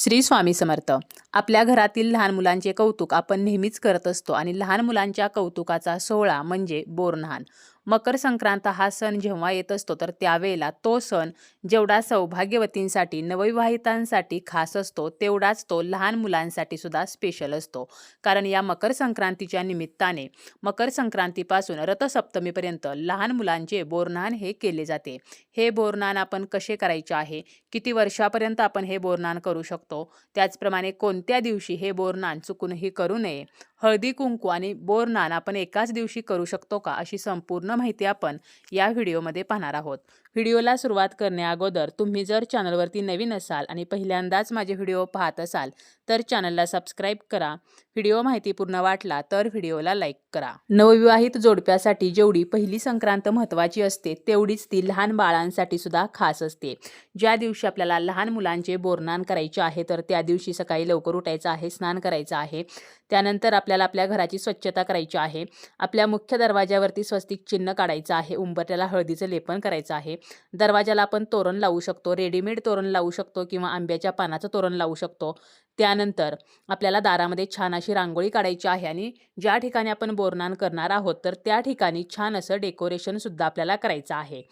श्री स्वामी समर्थ. आपल्या घरातील लहान मुलांचे कौतुक आपण नेहमीच करत असतो आणि लहान मुलांच्या कौतुकाचा सोहळा म्हणजे बोरन्हाण. मकर संक्रांत हा सण जेव्हा येत असतो तर त्यावेळेला तो सण जेवढा सौभाग्यवतींसाठी नवविवाहितांसाठी खास असतो तेवढाच तो लहान मुलांसाठी सुद्धा स्पेशल असतो. कारण या मकर संक्रांतीच्या निमित्ताने मकर संक्रांतीपासून रथसप्तमीपर्यंत लहान मुलांचे बोरनान हे केले जाते. हे बोरनान आपण कसे करायचे आहे? किती वर्षापर्यंत आपण हे बोरनान करू शकतो? त्याचप्रमाणे कोणत्या दिवशी हे बोरनान चुकूनही करू नये? हळदी कुंकू आणि बोरनान आपण एकाच दिवशी करू शकतो का? अशी संपूर्ण माहिती आपण या व्हिडिओमध्ये पाहणार आहोत. व्हिडिओला सुरुवात करण्याअगोदर तुम्ही जर चॅनलवरती नवीन असाल आणि पहिल्यांदाच माझे व्हिडिओ पाहत असाल तर चॅनलला सबस्क्राईब करा. व्हिडिओ माहितीपूर्ण वाटला तर व्हिडिओला लाईक करा. नवविवाहित जोडप्यासाठी जेवढी पहिली संक्रांत महत्त्वाची असते तेवढीच ती लहान बाळांसाठी सुद्धा खास असते. ज्या दिवशी आपल्याला लहान मुलांचे बोरनान करायचे आहे तर त्या दिवशी सकाळी लवकर उठायचं आहे स्नान करायचं आहे. त्यानंतर आपल्याला आपल्या घराची स्वच्छता करायची आहे. आपल्या मुख्य दरवाज्यावरती स्वस्तिक चिन्ह काढायचं आहे उंबरट्याला हळदीचं लेपन करायचं आहे. दरवाजाला आपण तोरण लावू शकतो रेडीमेड तोरण लावू शकतो किंवा आंब्याच्या पानाचं तोरण लावू शकतो. त्यानंतर आपल्याला दारामध्ये छान अशी रांगोळी काढायची आहे आणि ज्या ठिकाणी आपण बोरनान करणार आहोत तर त्या ठिकाणी छान असं डेकोरेशनसुद्धा आपल्याला करायचं आहे.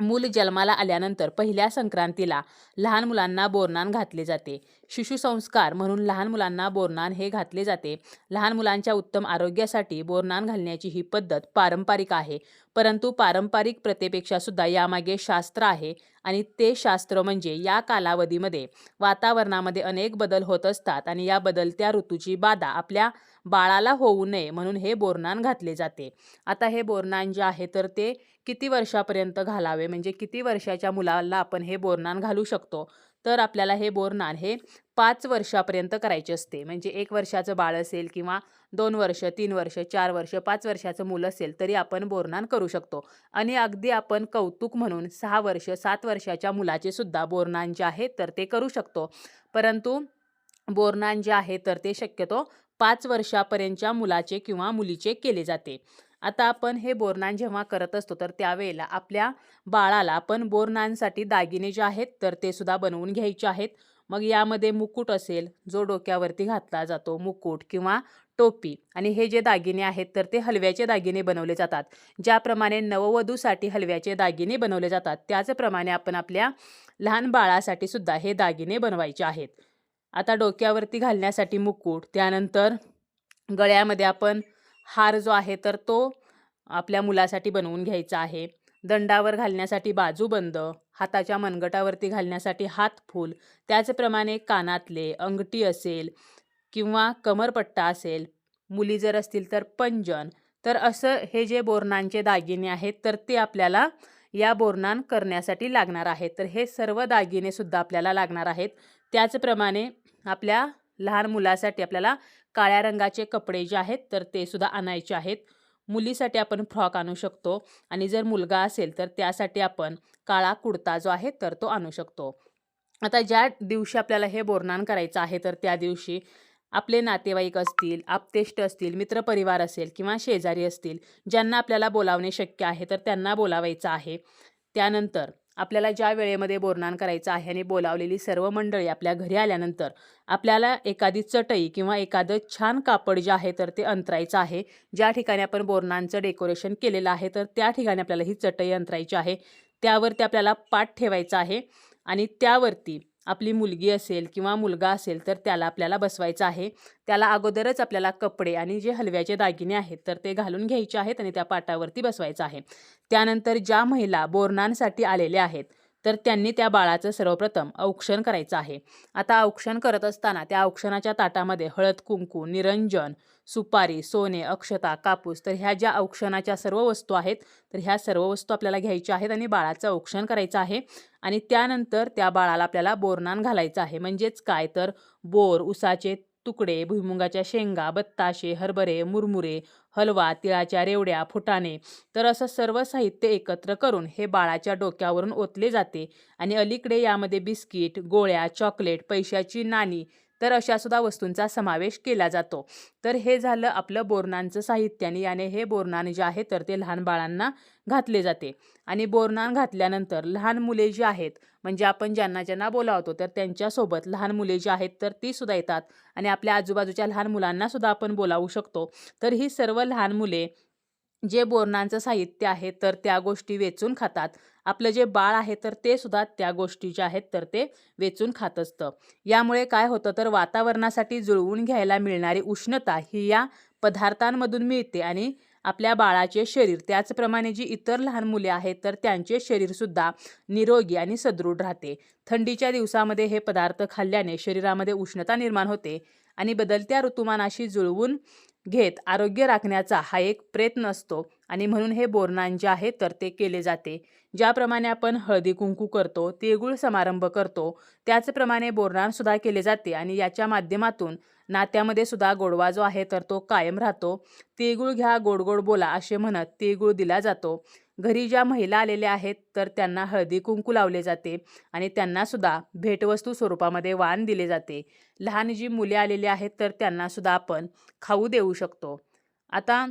मूल जन्माला आल्यानंतर पहिल्या संक्रांतीला लहान मुलांना बोरनान घातले जाते. शिशुसंस्कार म्हणून लहान मुलांना बोरनान हे घातले जाते. लहान मुलांच्या उत्तम आरोग्यासाठी बोरनान घालण्याची ही पद्धत पारंपरिक आहे. परंतु पारंपरिक प्रथेपेक्षा सुद्धा यामागे शास्त्र आहे. आणि ते शास्त्र म्हणजे या कालावधीमध्ये वातावरणामध्ये अनेक बदल होत असतात आणि या बदलत्या ऋतूची बाधा आपल्या बाळाला होऊ नये म्हणून हे बोरनान घातले जाते. आता हे बोरनान जे आहे तर ते किती वर्षापर्यंत घालावे? म्हणजे किती वर्षाच्या मुलाला आपण हे बोरनान घालू शकतो? तर आपल्याला हे बोरनार हे पाच वर्षापर्यंत करायचे असते. म्हणजे एक वर्षाचं बाळ असेल किंवा दोन वर्ष तीन वर्ष चार वर्ष पाच वर्षाचं मुलं असेल तरी आपण बोरनान करू शकतो. आणि अगदी आपण कौतुक म्हणून सहा वर्ष सात वर्षाच्या मुलाचे सुद्धा बोरनान जे आहे तर ते करू शकतो. परंतु बोरनान जे आहे तर ते शक्यतो पाच वर्षापर्यंतच्या मुलाचे किंवा मुलीचे केले जाते. आता आपण हे बोरनान जेव्हा करत असतो तर त्यावेळेला आपल्या बाळाला आपण बोरनांसाठी दागिने जे आहेत तर ते सुद्धा बनवून घ्यायचे आहेत. मग यामध्ये मुकुट असेल जो डोक्यावरती घातला जातो मुकुट किंवा टोपी. आणि हे जे दागिने आहेत तर ते हलव्याचे दागिने बनवले जातात. ज्याप्रमाणे नववधूसाठी हलव्याचे दागिने बनवले जातात त्याचप्रमाणे आपण आपल्या लहान बाळासाठी सुद्धा हे दागिने बनवायचे आहेत. आता डोक्यावरती घालण्यासाठी मुकुट त्यानंतर गळ्यामध्ये आपण हार जो आहे तर तो आपल्या मुलासाठी बनवून घ्यायचा आहे. दंडावर घालण्यासाठी बाजूबंद हाताच्या मनगटावरती घालण्यासाठी हातफूल त्याचप्रमाणे कानातले अंगठी असेल किंवा कमरपट्टा असेल मुली जर असतील तर पंजन तर असं हे जे बोरणांचे दागिने आहेत तर ते आपल्याला या बोरनान करण्यासाठी लागणार आहेत. तर हे सर्व दागिनेसुद्धा आपल्याला लागणार आहेत. त्याचप्रमाणे आपल्या लहान मुलासाठी आपल्याला काळ्या रंगाचे कपडे जे आहेत तर ते सुद्धा आणायचे आहेत. मुलीसाठी आपण फ्रॉक आणू शकतो आणि जर मुलगा असेल तर त्यासाठी आपण काळा कुडता जो आहे तर तो आणू शकतो. आता ज्या दिवशी आपल्याला हे बोरनान करायचं आहे तर त्या दिवशी आपले नातेवाईक असतील आपतेष्ट असतील मित्रपरिवार असेल किंवा शेजारी असतील ज्यांना आपल्याला बोलावणे शक्य आहे तर त्यांना बोलावायचं आहे. त्यानंतर आपल्याला ज्या वेळेमध्ये बोरनान करायचं आहे आणि बोलावलेली सर्व मंडळी आपल्या घरी आल्यानंतर आपल्याला एखादी चटई किंवा एखादं छान कापड जे आहे तर ते अंतरायचं आहे. ज्या ठिकाणी आपण बोरणांचं डेकोरेशन केलेलं आहे तर त्या ठिकाणी आपल्याला ही चटई अंतरायची आहे. त्यावरती आपल्याला पाठ ठेवायचा आहे आणि त्यावरती आपली मुलगी असेल किंवा मुलगा असेल तर त्याला आपल्याला बसवायचं आहे. त्याला अगोदरच आपल्याला कपडे आणि जे हलव्याचे दागिने आहेत तर ते घालून घ्यायचे आहेत आणि त्या पाटावरती बसवायचं आहे. त्यानंतर ज्या महिला बोरणांसाठी आलेल्या आहेत तर त्यांनी त्या बाळाचं सर्वप्रथम औक्षण करायचं आहे. आता औक्षण करत असताना त्या औक्षणाच्या ताटामध्ये हळद कुंकू निरंजन सुपारी सोने अक्षता कापूस तर ह्या ज्या औक्षणाच्या सर्व वस्तू आहेत तर ह्या सर्व वस्तू आपल्याला घ्यायच्या आहेत आणि बाळाचं औक्षण करायचं आहे. आणि त्यानंतर त्या बाळाला आपल्याला बोरनान घालायचं आहे. म्हणजेच काय? तर बोर उसाचे तुकडे भुईमुगाच्या शेंगा बत्ताशे हरभरे मुरमुरे हलवा तिळाच्या रेवड्या फुटाणे तर असं सर्व साहित्य एकत्र करून हे बाळाच्या डोक्यावरून ओतले जाते आणि अलीकडे यामध्ये बिस्किट गोळ्या चॉकलेट पैशाची नाणी तर अशा सुद्धा वस्तूंचा समावेश केला जातो. तर हे झालं आपलं बोरणांचं साहित्य आणि याने हे बोरणान जे आहे तर ते लहान बाळांना घातले जाते. आणि बोरणान घातल्यानंतर लहान मुले जी आहेत म्हणजे आपण ज्यांना ज्यांना बोलावतो तर त्यांच्यासोबत लहान मुले जी आहेत तर ती सुद्धा येतात. आणि आपल्या आजूबाजूच्या लहान मुलांना सुद्धा आपण बोलावू शकतो. तर ही सर्व लहान मुले जे बोरणांचं साहित्य आहे तर त्या गोष्टी वेचून खातात. आपलं जे बाळ आहे तर ते सुद्धा त्या गोष्टी ज्या आहेत तर ते वेचून खात असतं. यामुळे काय होतं तर वातावरणासाठी जुळवून घ्यायला मिळणारी उष्णता ही या पदार्थांमधून मिळते आणि आपल्या बाळाचे शरीर त्याचप्रमाणे जी इतर लहान मुले आहेत तर त्यांचे शरीरसुद्धा निरोगी आणि सदृढ राहते. थंडीच्या दिवसामध्ये हे पदार्थ खाल्ल्याने शरीरामध्ये उष्णता निर्माण होते आणि बदलत्या ऋतुमानाशी जुळवून घेत आरोग्य राखण्याचा हा एक प्रयत्न असतो. आणि म्हणून हे बोरणान जे आहे तर ते केले जाते. ज्याप्रमाणे आपण हळदी कुंकू करतो तिळगुळ समारंभ करतो त्याचप्रमाणे बोरणानसुद्धा केले जाते. आणि याच्या माध्यमातून नात्यामध्ये सुद्धा गोडवा जो आहे तर तो कायम राहतो. तिळगुळ घ्या गोड गोड बोला असे म्हणत तिळगुळ दिला जातो. घरी ज्या महिला आलेल्या आहेत तर त्यांना हळदी कुंकू लावले जाते आणि त्यांनासुद्धा भेटवस्तू स्वरूपामध्ये वाण दिले जाते. लहान जी मुले आलेली आहेत तर त्यांनासुद्धा आपण खाऊ देऊ शकतो. आता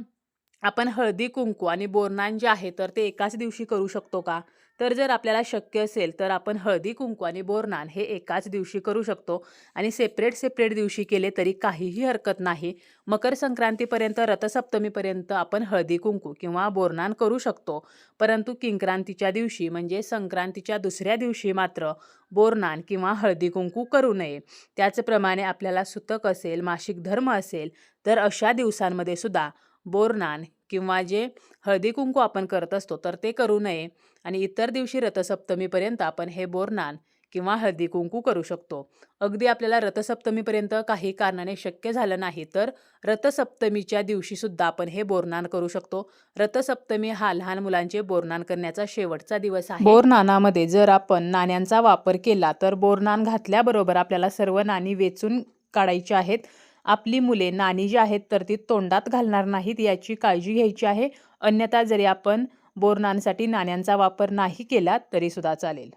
आपण हळदी कुंकू आणि बोरनान जे आहे तर ते एकाच दिवशी करू शकतो का? तर जर आपल्याला शक्य असेल तर आपण हळदी कुंकू आणि बोरनान हे एकाच दिवशी करू शकतो. आणि सेपरेट सेपरेट दिवशी केले तरी काहीही हरकत नाही. मकर संक्रांतीपर्यंत रथसप्तमीपर्यंत आपण हळदी कुंकू किंवा बोरनान करू शकतो. परंतु किंक्रांतीच्या दिवशी म्हणजे संक्रांतीच्या दुसऱ्या दिवशी मात्र बोरनान किंवा हळदी कुंकू करू नये. त्याचप्रमाणे आपल्याला सुतक असेल मासिक धर्म असेल तर अशा दिवसांमध्ये सुद्धा बोरनान किंवा जे हळदी कुंकू आपण करत असतो तर ते करू नये. आणि इतर दिवशी रथसप्तमीपर्यंत आपण हे बोरनान किंवा हळदी कुंकू करू शकतो. अगदी आपल्याला रथसप्तमीपर्यंत काही कारणाने शक्य झालं नाही तर रथसप्तमीच्या दिवशीसुद्धा आपण हे बोरनान करू शकतो. रथसप्तमी हा लहान मुलांचे बोरनान करण्याचा शेवटचा दिवस आहे. बोरनानामध्ये जर आपण नाण्यांचा वापर केला तर बोरनान घातल्याबरोबर आपल्याला सर्व नाणी वेचून काढायची आहेत. आपली मुले नाणी जी आहेत तर ती तोंडात घालणार नाहीत याची काळजी घ्यायची आहे. अन्यथा जरी आपण बोरनांसाठी नाण्यांचा वापर नाही केला तरीसुद्धा चालेल.